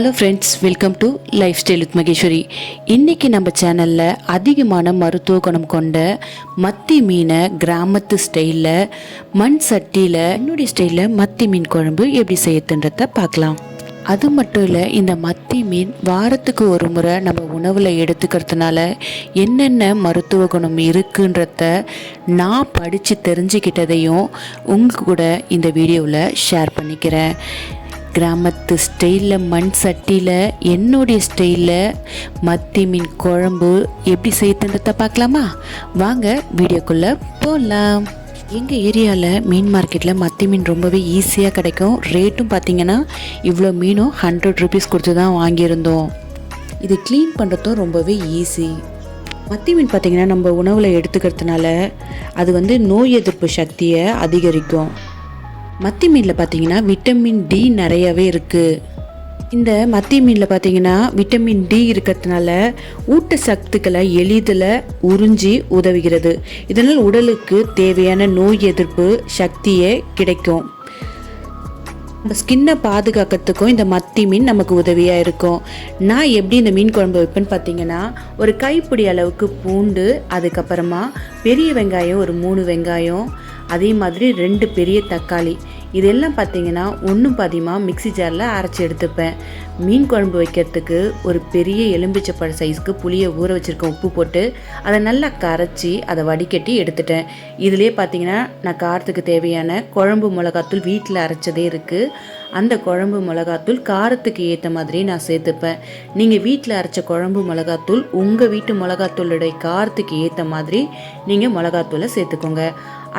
Hello friends welcome to lifestyle with Maheswari இன்றைக்கி நம்ம சேனலில் அதிகமான மருத்துவ குணம் கொண்ட மத்தி மீனை கிராமத்து ஸ்டைலில் மண் சட்டியில் என்னுடைய ஸ்டைலில் மத்தி மீன் குழம்பு எப்படி செய்யறதுன்றத பார்க்கலாம். அது மட்டும் இல்லை இந்த மத்தி மீன் வாரத்துக்கு ஒரு முறை நம்ம உணவில் எடுத்துக்கிறதுனால என்னென்ன மருத்துவ குணம் இருக்குன்றத நான் படித்து தெரிஞ்சுக்கிட்டதையும் உங்க கூட இந்த வீடியோவில் ஷேர் பண்ணிக்கிறேன். கிராமத்து ஸ்டைலில் மண் சட்டியில் என்னுடைய ஸ்டைலில் மத்தி மீன் குழம்பு எப்படி செய்யுதுன்றத பார்க்கலாமா? வாங்க வீடியோக்குள்ளே போகலாம் எங்கள் ஏரியாவில் மீன் மார்க்கெட்டில் மத்தி மீன் ரொம்பவே ஈஸியாக கிடைக்கும். ரேட்டும் பார்த்திங்கன்னா இவ்வளோ மீனும் ஹண்ட்ரட் ருபீஸ் கொடுத்து தான் வாங்கியிருந்தோம். இது க்ளீன் பண்ணுறதும் ரொம்பவே ஈஸி மத்தி மீன் பார்த்திங்கன்னா நம்ம உணவில் எடுத்துக்கிறதுனால அது வந்து நோய் எதிர்ப்பு சக்தியை அதிகரிக்கும். மத்தி மீனில் பார்த்தீங்கன்னா விட்டமின் டி நிறையவே இருக்குது இந்த மத்தி மீனில் பார்த்தீங்கன்னா விட்டமின் டி இருக்கிறதுனால ஊட்டச்சத்துக்களை எளிதில் உறிஞ்சி உதவுகிறது. இதனால் உடலுக்கு தேவையான நோய் எதிர்ப்பு சக்தியே கிடைக்கும். நம்ம ஸ்கின்னை பாதுகாக்கிறதுக்கும் இந்த மத்தி மீன் நமக்கு உதவியாக இருக்கும். நான் எப்படி இந்த மீன் குழம்பு வைப்பேன்னு பார்த்தீங்கன்னா ஒரு கைப்பிடி அளவுக்கு பூண்டு அதுக்கப்புறமா பெரிய வெங்காயம் ஒரு மூணு வெங்காயம் அதே மாதிரி ரெண்டு பெரிய தக்காளி. இதெல்லாம் பார்த்தீங்கன்னா ஒன்றும் பாதியமாக மிக்ஸி ஜாரில் அரைச்சி எடுத்துப்பேன். மீன் குழம்பு வைக்கிறதுக்கு ஒரு பெரிய எலும்பிச்சப்பழ சைஸ்க்கு புளியை ஊற வச்சுருக்கேன் உப்பு போட்டு அதை நல்லா கரைச்சி அதை வடிகட்டி எடுத்துட்டேன். இதுலேயே பார்த்தீங்கன்னா நான் காரத்துக்கு தேவையான குழம்பு மிளகாத்தூள் வீட்டில் அரைச்சதே இருக்குது அந்த குழம்பு மிளகாத்தூள் காரத்துக்கு ஏற்ற மாதிரி நான் சேர்த்துப்பேன். நீங்கள் வீட்டில் அரைச்ச குழம்பு மிளகாத்தூள் உங்கள் வீட்டு மிளகாத்தூளுடைய காரத்துக்கு ஏற்ற மாதிரி நீங்கள் மிளகாத்தூளை சேர்த்துக்கோங்க.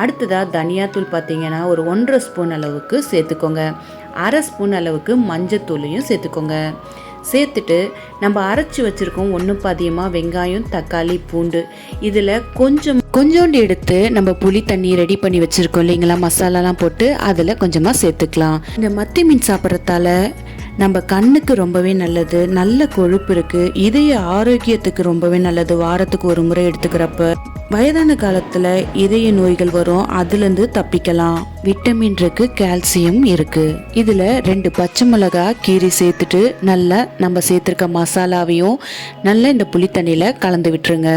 அடுத்ததாக தனியாத்தூள் பார்த்தீங்கன்னா ஒரு ஒன்றரை ஸ்பூன் அளவுக்கு சேர்த்துக்கோங்க. அரை ஸ்பூன் அளவுக்கு மஞ்சத்தூளையும் சேர்த்துக்கோங்க. சேர்த்துட்டு நம்ம அரைச்சி வச்சுருக்கோம் ஒன்று பாதியமாக வெங்காயம் தக்காளி பூண்டு இதில் கொஞ்சம் கொஞ்சோண்டு எடுத்து நம்ம புளி தண்ணி ரெடி பண்ணி வச்சுருக்கோம் இல்லைங்களா? மசாலாலாம் போட்டு அதில் கொஞ்சமாக சேர்த்துக்கலாம். இந்த மத்தி மீன் சாப்பிட்றதால நம்ம கண்ணுக்கு ரொம்பவே நல்லது. நல்ல கொழுப்பு இருக்குது இதய ஆரோக்கியத்துக்கு ரொம்பவே நல்லது. வாரத்துக்கு ஒரு முறை எடுத்துக்கிறப்ப. வயதான காலத்தில் இதய நோய்கள் வரும் அதுலேருந்து தப்பிக்கலாம். விட்டமின் இருக்கு கால்சியம் இருக்கு. இதில் ரெண்டு பச்சை மிளகா கீரி சேர்த்துட்டு நல்லா நம்ம சேர்த்துருக்க மசாலாவையும் நல்லா இந்த புளித்தண்ணியில் கலந்து விட்டுருங்க.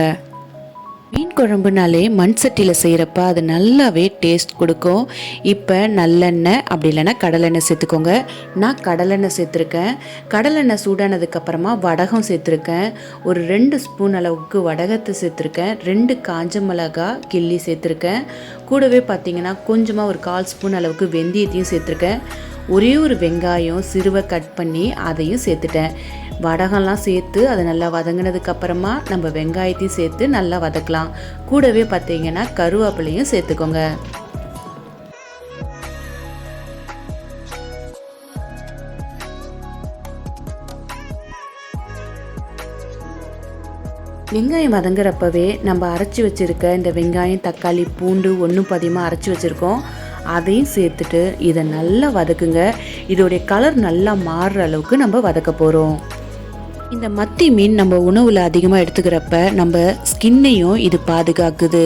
மீன் குழம்புனாலே மண் சட்டியில் செய்கிறப்ப அது நல்லாவே டேஸ்ட் கொடுக்கும். இப்போ நல்லெண்ணெய் அப்படி இல்லைன்னா கடலெண்ணெய் சேர்த்துக்கோங்க. நான் கடலெண்ணெய் சேர்த்துருக்கேன். கடலெண்ணெய் சூடானதுக்கப்புறமா வடகம் சேர்த்துருக்கேன். ஒரு ரெண்டு ஸ்பூன் அளவுக்கு வடகத்தை சேர்த்துருக்கேன். ரெண்டு காஞ்ச மிளகா கிள்ளி சேர்த்துருக்கேன். கூடவே பார்த்தீங்கன்னா கொஞ்சமாக ஒரு கால் ஸ்பூன் அளவுக்கு வெந்தயத்தையும் சேர்த்துருக்கேன். ஒரே ஒரு வெங்காயம் சிறுவை கட் பண்ணி அதையும் சேர்த்துட்டேன். வடகம்லாம் சேர்த்து அதை நல்லா வதங்கினதுக்கப்புறமா நம்ம வெங்காயத்தையும் சேர்த்து நல்லா வதக்கலாம். கூடவே பார்த்தீங்கன்னா கருவேப்பிலையும் சேர்த்துக்கோங்க. வெங்காயம் வதங்குறப்பவே நம்ம அரைச்சி வச்சுருக்க இந்த வெங்காயம் தக்காளி பூண்டு ஒன்றும் பதியமாக அரைச்சி வச்சுருக்கோம். அதையும் சேர்த்துட்டு இதை நல்லா வதக்குங்க. இதோடைய கலர் நல்லா மாறுற அளவுக்கு நம்ம வதக்க போகிறோம் இந்த மத்தி மீன் நம்ம உணவில் அதிகமாக எடுத்துக்கிறப்ப நம்ம ஸ்கின்னையும் இது பாதுகாக்குது.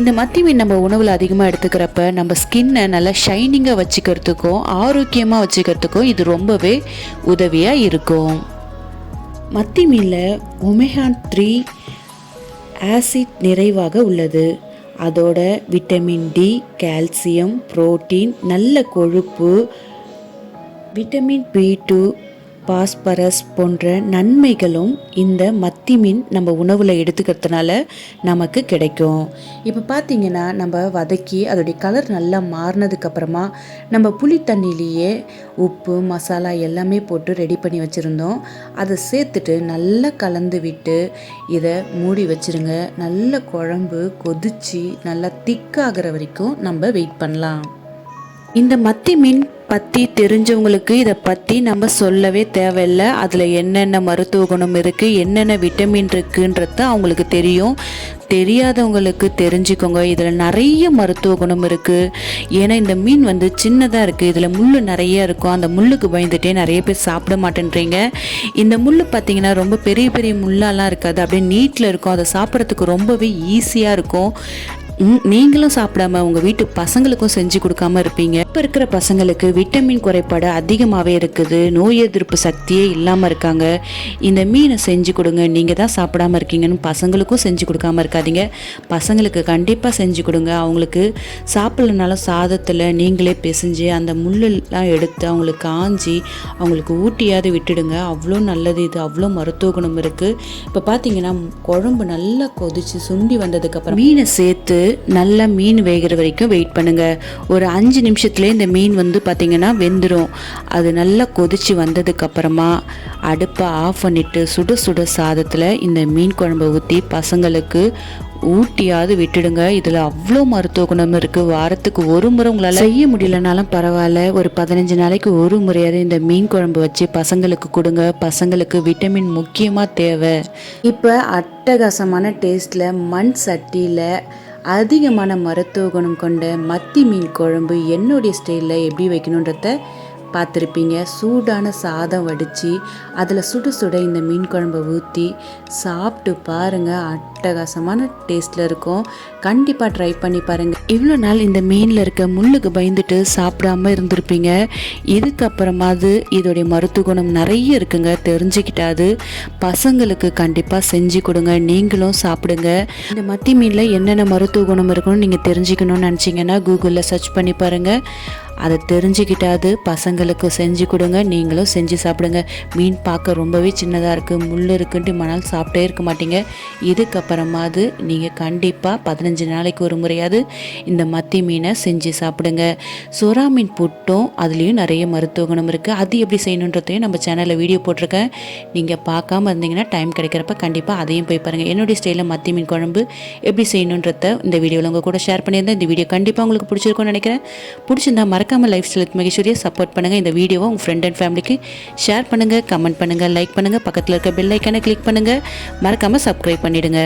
இந்த மத்தி மீன் நம்ம உணவில் அதிகமாக எடுத்துக்கிறப்ப நம்ம ஸ்கின்னை நல்லா ஷைனிங்காக வச்சுக்கிறதுக்கும் ஆரோக்கியமாக வச்சுக்கிறதுக்கும் இது ரொம்பவே உதவியாக இருக்கும். மத்தி மீனில் ஒமேகான் த்ரீ ஆசிட் நிறைவாக உள்ளது. அதோட விட்டமின் டி கால்சியம் புரோட்டீன் நல்ல கொழுப்பு விட்டமின் பி டூ பாஸ்பரஸ் போன்ற நன்மைகளும் இந்த மத்தி மீன் நம்ம உணவில் எடுத்துக்கிறதுனால நமக்கு கிடைக்கும். இப்போ பார்த்தீங்கன்னா நம்ம வதக்கி அதோடைய கலர் நல்லா மாறினதுக்கப்புறமா நம்ம புளி தண்ணியிலேயே உப்பு மசாலா எல்லாமே போட்டு ரெடி பண்ணி வச்சுருந்தோம். அதை சேர்த்துட்டு நல்லா கலந்து விட்டு இதை மூடி வச்சுருங்க. நல்ல குழம்பு கொதிச்சு நல்லா திக்காகிற வரைக்கும் நம்ம வெயிட் பண்ணலாம். இந்த மத்தி மீன் பற்றி தெரிஞ்சவங்களுக்கு இதை பற்றி நம்ம சொல்லவே தேவையில்லை. அதில் என்னென்ன மருத்துவ குணம் இருக்குது என்னென்ன விட்டமின் இருக்குன்றது அவங்களுக்கு தெரியும். தெரியாதவங்களுக்கு தெரிஞ்சுக்கோங்க. இதில் நிறைய மருத்துவ குணம் இருக்குது ஏன்னா இந்த மீன் வந்து சின்னதாக இருக்குது இதில் முள் நிறைய இருக்கும். அந்த முள்ளுக்கு பயந்துட்டே நிறைய பேர் சாப்பிட மாட்டேன்றீங்க. இந்த முள் பார்த்தீங்கன்னா ரொம்ப பெரிய பெரிய முள்ளாலாம் இருக்காது. அப்படியே நீட்டில் இருக்கும். அதை சாப்பிட்றதுக்கு ரொம்பவே ஈஸியாக இருக்கும். நீங்களும் சாப்பிடாம உங்கள் வீட்டு பசங்களுக்கும் செஞ்சு கொடுக்காம இருப்பீங்க. இப்போ இருக்கிற பசங்களுக்கு விட்டமின் குறைபாடு அதிகமாகவே இருக்குது. நோய் எதிர்ப்பு சக்தியே இல்லாமல் இருக்காங்க. இந்த மீனை செஞ்சு கொடுங்க. நீங்கள் தான் சாப்பிடாம இருக்கீங்கன்னு பசங்களுக்கும் செஞ்சு கொடுக்காம இருக்காதீங்க. பசங்களுக்கு கண்டிப்பாக செஞ்சு கொடுங்க. அவங்களுக்கு சாப்பிட்லனாலும் சாதத்தில் நீங்களே பிசைஞ்சு அந்த முள்ளெல்லாம் எடுத்து அவங்களுக்கு காஞ்சி அவங்களுக்கு ஊட்டியாவது விட்டுடுங்க. அவ்வளோ நல்லது இது. அவ்வளோ மருத்துவ குணம் இருக்குது இப்போ பார்த்தீங்கன்னா குழம்பு நல்லா கொதிச்சு சுண்டி வந்ததுக்கப்புறம் மீனை சேர்த்து நல்லா மீன் வேகிற வரைக்கும் வெயிட் பண்ணுங்கள் ஒரு அஞ்சு நிமிஷத்துலேயே இந்த மீன் வந்து பார்த்திங்கன்னா வெந்துடும் அது நல்லா கொதிச்சு வந்ததுக்கப்புறமா அடுப்பை ஆஃப் பண்ணிட்டு சுட சுட சாதத்தில் இந்த மீன் குழம்பை ஊற்றி பசங்களுக்கு ஊட்டியாவது விட்டுடுங்க. இதில் அவ்வளோ மருத்துவ குணம் இருக்குது வாரத்துக்கு ஒரு முறை உங்களால் செய்ய முடியலனாலும் பரவாயில்ல. ஒரு பதினஞ்சு நாளைக்கு ஒரு முறையாவது இந்த மீன் குழம்பு வச்சு பசங்களுக்கு கொடுங்க. பசங்களுக்கு விட்டமின் முக்கியமாக தேவை. இப்போ அட்டகாசமான டேஸ்ட்டில் மண் சட்டியில் அதிகமான மருத்துவ குணம் கொண்ட மத்தி மீன் குழம்பு என்னுடைய ஸ்டைலில் எப்படி வைக்கணுன்றத பார்த்துருப்பீங்க. சூடான சாதம் வடித்து அதில் சுடு சுட இந்த மீன் குழம்பை ஊற்றி சாப்பிட்டு பாருங்கள் அட்டகாசமான டேஸ்ட்டில் இருக்கும். கண்டிப்பாக ட்ரை பண்ணி பாருங்கள் இவ்வளோ நாள் இந்த மீனில் இருக்க முள்ளுக்கு பயந்துட்டு சாப்பிடாம இருந்திருப்பீங்க. இதுக்கப்புறமாவது இதோடைய மருத்துவ குணம் நிறைய இருக்குங்க. தெரிஞ்சுக்கிட்டாது பசங்களுக்கு கண்டிப்பாக செஞ்சு கொடுங்க. நீங்களும் சாப்பிடுங்க. இந்த மத்தி மீனில் என்னென்ன மருத்துவ குணம் இருக்குன்னு நீங்கள் தெரிஞ்சுக்கணும்னு நினச்சிங்கன்னா கூகுளில் சர்ச் பண்ணி பாருங்கள் அதை தெரிஞ்சுக்கிட்டாது பசங்களுக்கு செஞ்சு கொடுங்க நீங்களும் செஞ்சு சாப்பிடுங்க. மீன் பார்க்க ரொம்பவே சின்னதாக இருக்குது முள் இருக்குன்ட்டு மணால் சாப்பிட்டே இருக்க மாட்டீங்க. இதுக்கப்புறமாவது நீங்கள் கண்டிப்பாக பதினஞ்சு நாளைக்கு ஒரு முறையாவது இந்த மத்தி மீனை செஞ்சு சாப்பிடுங்க. சுறா மீன் புட்டும் அதுலேயும் நிறைய மருத்துவ குணம் இருக்குது அது எப்படி செய்யணுன்றதையும் நம்ம சேனலில் வீடியோ போட்டிருக்கேன். நீங்கள் பார்க்காம இருந்தீங்கன்னா டைம் கிடைக்கிறப்ப கண்டிப்பாக அதையும் போய் பாருங்கள் என்னுடைய ஸ்டைலில் மத்தி மீன் குழம்பு எப்படி செய்யணுன்றத இந்த வீடியோவில் உங்கள் கூட ஷேர் பண்ணியிருந்தேன். இந்த வீடியோ கண்டிப்பாக உங்களுக்கு பிடிச்சிருக்கும்னு நினைக்கிறேன். பிடிச்சிருந்தா மறக்காமல் லைஃப் ஸ்டைல் மகேஸ்வரியை சப்போர்ட் பண்ணுங்கள் இந்த வீடியோவை உங்கள் ஃப்ரெண்ட் அண்ட் ஃபேமிலிக்கு ஷேர் பண்ணுங்கள் கமெண்ட் பண்ணுங்கள் லைக் பண்ணுங்கள் பக்கத்தில் இருக்க பெல் ஐக்கானை கிளிக் பண்ணுங்கள் மறக்காமல் சப்ஸ்கிரைப் பண்ணிவிடுங்க